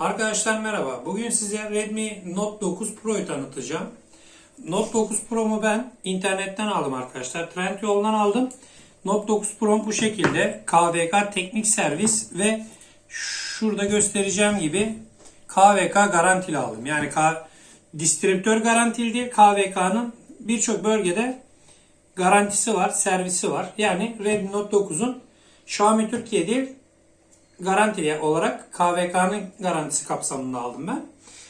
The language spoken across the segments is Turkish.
Arkadaşlar merhaba. Bugün size Redmi Note 9 Pro'yu tanıtacağım. Note 9 Pro'mu ben internetten aldım arkadaşlar. Trendyol'dan aldım. Note 9 Pro bu şekilde KVK teknik servis ve şurada göstereceğim gibi KVK garantili aldım. Yani K distribütör garantili değil KVK'nın birçok bölgede garantisi var, servisi var. Yani Redmi Note 9'un Xiaomi Türkiye değil garantili olarak KVK'nın garantisi kapsamında aldım ben.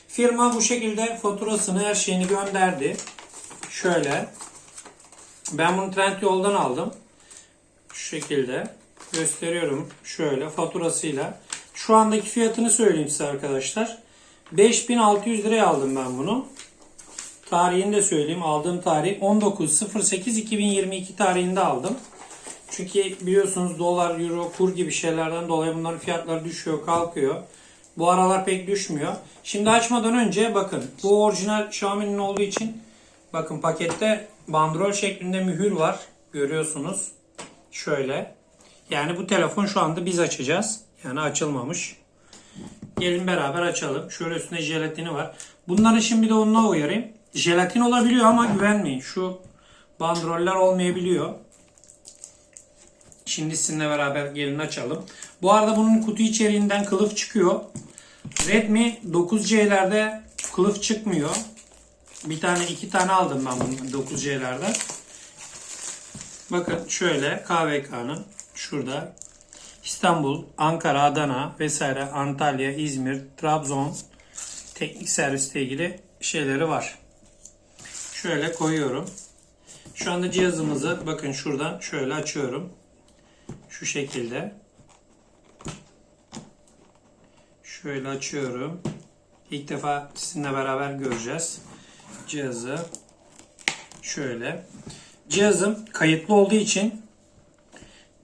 Firma bu şekilde faturasını her şeyini gönderdi. Şöyle. Ben bunu Trendyol'dan aldım. Şu şekilde gösteriyorum. Şöyle faturasıyla. Şu andaki fiyatını söyleyeyim size arkadaşlar. 5600 liraya aldım ben bunu. Tarihini de söyleyeyim. Aldığım tarih 19.08.2022 tarihinde aldım. Çünkü biliyorsunuz dolar, euro, kur gibi şeylerden dolayı bunların fiyatları düşüyor, kalkıyor. Bu aralar pek düşmüyor. Şimdi açmadan önce bakın bu orijinal Xiaomi'nin olduğu için bakın pakette bandrol şeklinde mühür var. Görüyorsunuz. Şöyle. Yani bu telefon şu anda biz açacağız. Yani açılmamış. Gelin beraber açalım. Şöyle üstünde jelatini var. Bunların şimdi de onunla uyarayım. Jelatin olabiliyor ama güvenmeyin. Şu bandroller olmayabiliyor. Şimdi sizinle beraber gelin açalım. Bu arada bunun kutu içeriğinden kılıf çıkıyor. Redmi 9C'lerde kılıf çıkmıyor. Bir tane iki tane aldım ben bunu 9C'lerden. Bakın şöyle KVK'nın şurada İstanbul, Ankara, Adana vesaire Antalya, İzmir, Trabzon teknik servisle ilgili şeyleri var. Şöyle koyuyorum. Şu anda cihazımızı bakın şuradan şöyle açıyorum. Şu şekilde. Şöyle açıyorum. İlk defa sizinle beraber göreceğiz. Cihazı. Şöyle. Cihazım kayıtlı olduğu için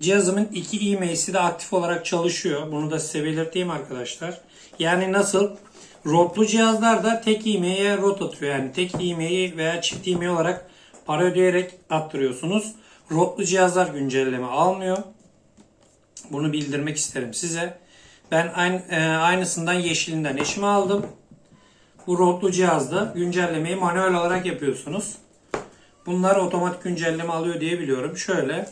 cihazımın iki e-mail'si de aktif olarak çalışıyor. Bunu da size belirteyim arkadaşlar. Yani nasıl? Rotlu cihazlarda tek e-mail'e rot atıyor. Yani tek e-mail veya çift e-mail olarak para ödeyerek attırıyorsunuz. Rotlu cihazlar güncelleme almıyor. Bunu bildirmek isterim size. Ben e, aynısından yeşilinden eşime aldım. Bu rotlu cihazda güncellemeyi manuel olarak yapıyorsunuz. Bunlar otomatik güncelleme alıyor diye biliyorum. Şöyle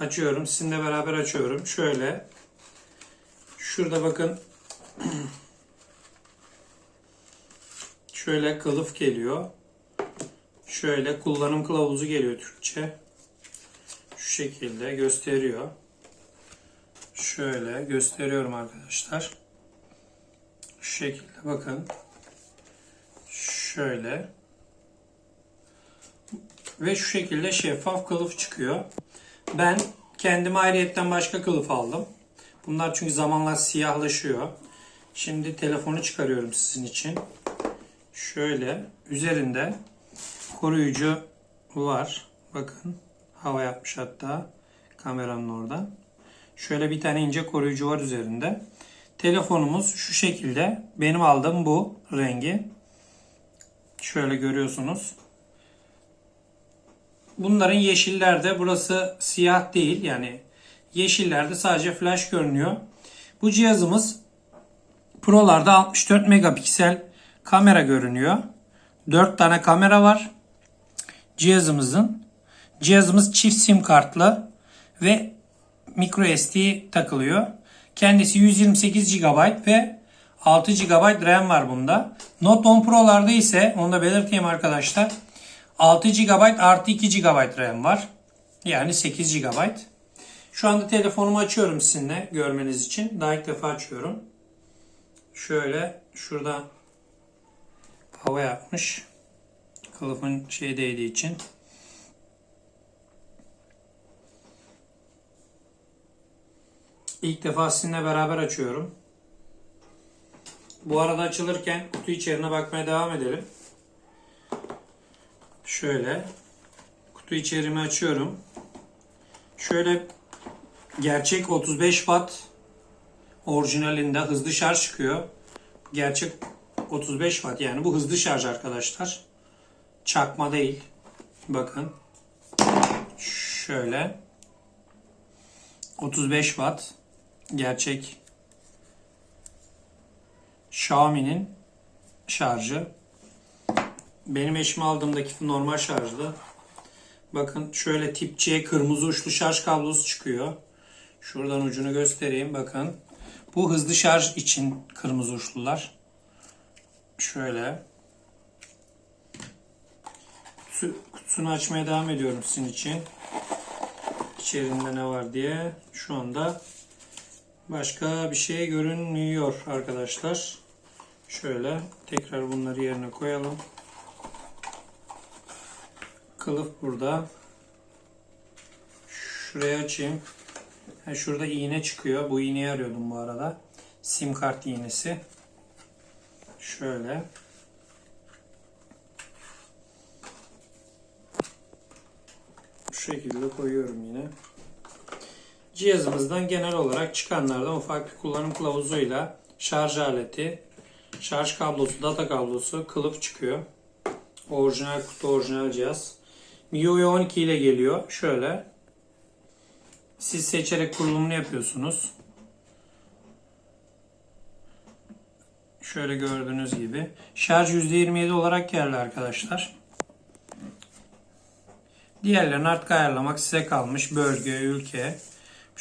açıyorum. Sizinle beraber açıyorum. Şöyle. Şurada bakın. Şöyle kılıf geliyor. Şöyle kullanım kılavuzu geliyor Türkçe. Şu şekilde gösteriyor. Şöyle gösteriyorum arkadaşlar. Şu şekilde bakın. Şöyle. Ve şu şekilde şeffaf kılıf çıkıyor. Ben kendime ayrıyetten başka kılıf aldım. Bunlar çünkü zamanla siyahlaşıyor. Şimdi telefonu çıkarıyorum sizin için. Şöyle üzerinde koruyucu var. Bakın hava yapmış hatta kameranın orada. Şöyle bir tane ince koruyucu var üzerinde. Telefonumuz şu şekilde. Benim aldığım bu rengi. Şöyle görüyorsunuz. Bunların yeşillerde burası siyah değil. Yani yeşillerde sadece flash görünüyor. Bu cihazımız Pro'larda 64 megapiksel kamera görünüyor. 4 tane kamera var. Cihazımızın. Cihazımız çift sim kartlı ve micro SD takılıyor. Kendisi 128 GB ve 6 GB RAM var bunda. Note 10 Pro'larda ise onu da belirteyim arkadaşlar. 6 GB artı 2 GB RAM var. Yani 8 GB. Şu anda telefonumu açıyorum sizinle görmeniz için. Daha ilk defa açıyorum. Şöyle şurada hava yapmış. Kılıfın şey değdiği için. İlk defa sizinle beraber açıyorum. Bu arada açılırken kutu içeriğine bakmaya devam edelim. Şöyle kutu içeriğimi açıyorum. Şöyle gerçek 35 watt orijinalinde hızlı şarj çıkıyor. Gerçek 35 watt yani bu hızlı şarj arkadaşlar. Çakma değil. Bakın. Şöyle. 35 watt gerçek Xiaomi'nin şarjı. Benim eşime aldığımdaki normal şarjlı. Bakın şöyle tip C kırmızı uçlu şarj kablosu çıkıyor. Şuradan ucunu göstereyim bakın. Bu hızlı şarj için kırmızı uçlular. Şöyle. Kutusu- Kutusunu açmaya devam ediyorum sizin için. İçerinde ne var diye. Şu anda başka bir şey görünmüyor arkadaşlar. Şöyle tekrar bunları yerine koyalım. Kılıf burada. Şuraya açayım. Ha, şurada iğne çıkıyor. Bu iğneyi arıyordum bu arada. Sim kart iğnesi. Şöyle. Bu şekilde koyuyorum yine. Cihazımızdan genel olarak çıkanlardan ufak bir kullanım kılavuzuyla şarj aleti, şarj kablosu, data kablosu, kılıf çıkıyor. Orijinal kutu, orijinal cihaz. MIUI 12 ile geliyor. Şöyle. Siz seçerek kurulumunu yapıyorsunuz. Şöyle gördüğünüz gibi. Şarj %27 olarak geldi arkadaşlar. Diğerlerini artık ayarlamak size kalmış. Bölge, ülke.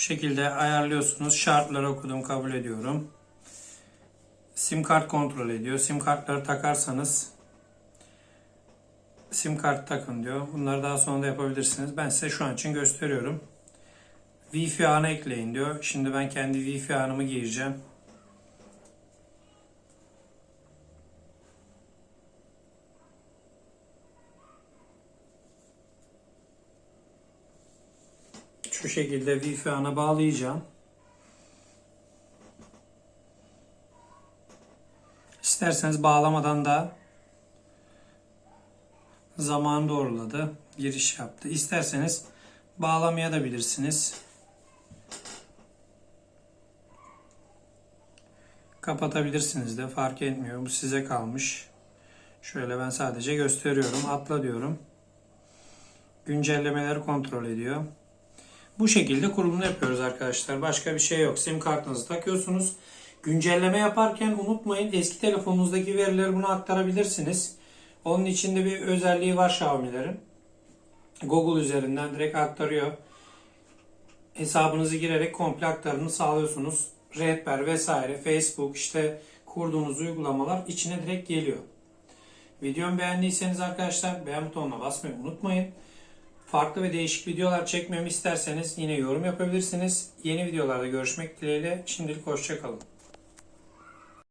Şekilde ayarlıyorsunuz. Şartları okudum, kabul ediyorum. Sim kart kontrol ediyor. Sim kartları takarsanız sim kart takın diyor. Bunları daha sonra da yapabilirsiniz. Ben size şu an için gösteriyorum. Wi-Fi ağını ekleyin diyor. Şimdi ben kendi Wi-Fi ağımı gireceğim. Şu şekilde Wi-Fi ağına bağlayacağım. İsterseniz bağlamadan da zaman doğruladı. Giriş yaptı. İsterseniz bağlamaya da bilirsiniz. Kapatabilirsiniz de fark etmiyor. Bu size kalmış. Şöyle ben sadece gösteriyorum. Atla diyorum. Güncellemeleri kontrol ediyor. Bu şekilde kurulumunu yapıyoruz arkadaşlar. Başka bir şey yok. Sim kartınızı takıyorsunuz. Güncelleme yaparken unutmayın eski telefonunuzdaki verileri buna aktarabilirsiniz. Onun içinde bir özelliği var Xiaomi'lerin. Google üzerinden direkt aktarıyor. Hesabınızı girerek komple aktarımını sağlıyorsunuz. Rehber vesaire, Facebook işte kurduğunuz uygulamalar içine direkt geliyor. Videomu beğendiyseniz arkadaşlar beğen butonuna basmayı unutmayın. Farklı ve değişik videolar çekmemi isterseniz yine yorum yapabilirsiniz. Yeni videolarda görüşmek dileğiyle. Şimdilik hoşçakalın.